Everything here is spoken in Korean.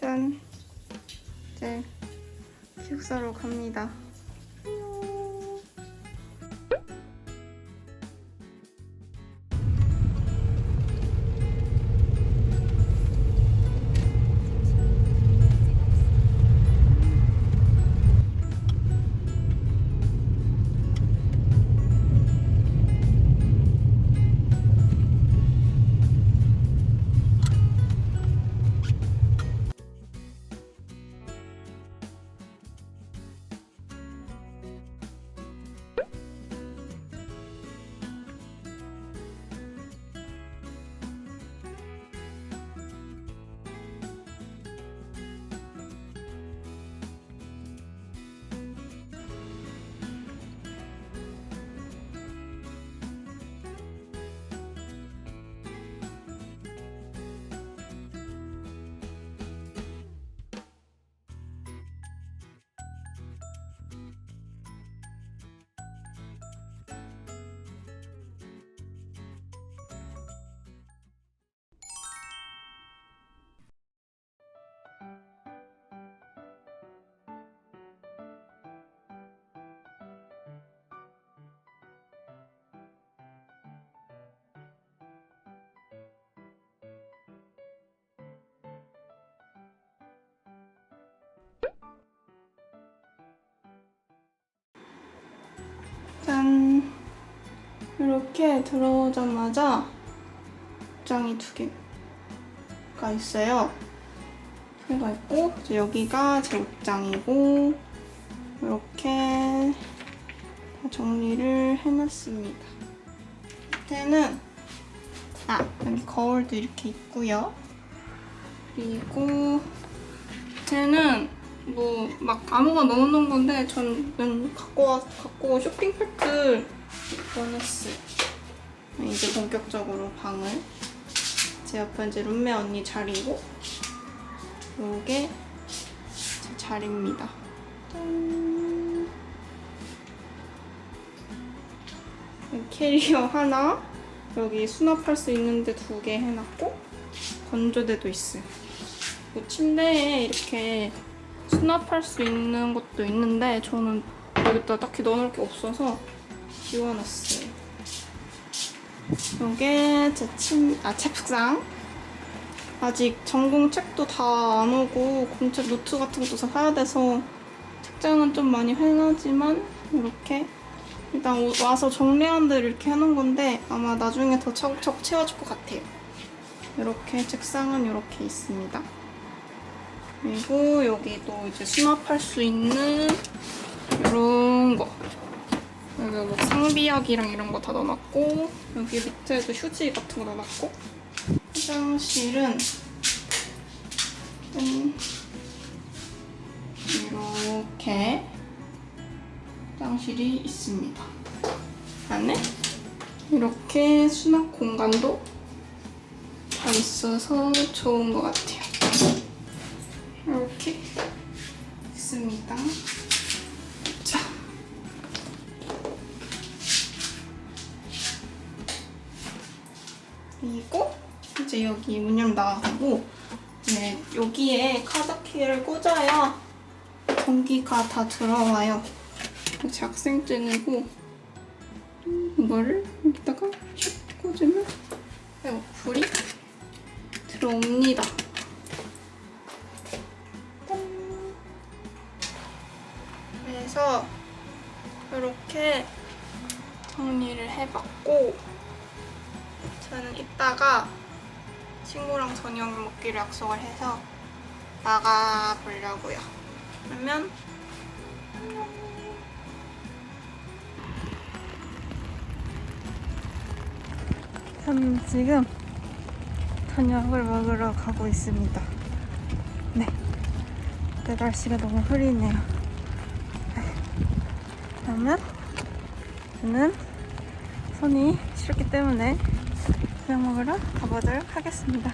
짠. 이제 기숙사로 갑니다. 짠. 이렇게 들어오자마자 옷장이 두 개가 있어요. 두 개가 있고 이제 여기가 제 옷장이고 이렇게 다 정리를 해놨습니다. 밑에는 아 여기 거울도 이렇게 있고요. 그리고 밑에는 뭐 막 아무거나 넣어놓은 건데 저는 갖고 와 갖고 온 쇼핑백들 넣어놨어요. 이제 본격적으로 방을 제 옆에 이제 룸메 언니 자리고 요게 제 자리입니다. 짠. 캐리어 하나 여기 수납할 수 있는데 두 개 해놨고 건조대도 있어요. 뭐 침대에 이렇게 수납할 수 있는 것도 있는데 저는 여기다 딱히 넣어놓을 게 없어서 지워놨어요. 이게 제 침, 아, 책상. 아직 전공 책도 다 안 오고 공책 노트 같은 것도 다 사야 돼서 책장은 좀 많이 흔하지만 이렇게 일단 오- 와서 정리한 대로 이렇게 해놓은 건데 아마 나중에 더 차곡차곡 채워질 것 같아요. 이렇게 책상은 이렇게 있습니다. 그리고 여기도 이제 수납할 수 있는 이런 거. 여기 뭐 상비약이랑 이런 거 다 넣어놨고 여기 밑에도 휴지 같은 거 넣어놨고 화장실은 음, 이렇게 화장실이 있습니다. 안에 이렇게 수납 공간도 다 있어서 좋은 것 같아요. 이렇게 있습니다. 자. 그리고 이제 여기 문열 나가고 네, 여기에 카드키를 꽂아야 전기가 다 들어와요. 음, 이거를 여기다가 슉 꽂으면 아이고, 불이 들어옵니다. 짠. 그래서 이렇게 정리를 해봤고 저는 이따가 친구랑 저녁을 먹기로 약속을 해서 나가 보려고요. 그러면 저는 지금 저녁을 먹으러 가고 있습니다. 네. 근데 날씨가 너무 흐리네요. 네. 그러면 저는 손이 시렵기 때문에 저녁 먹으러 가보도록 하겠습니다.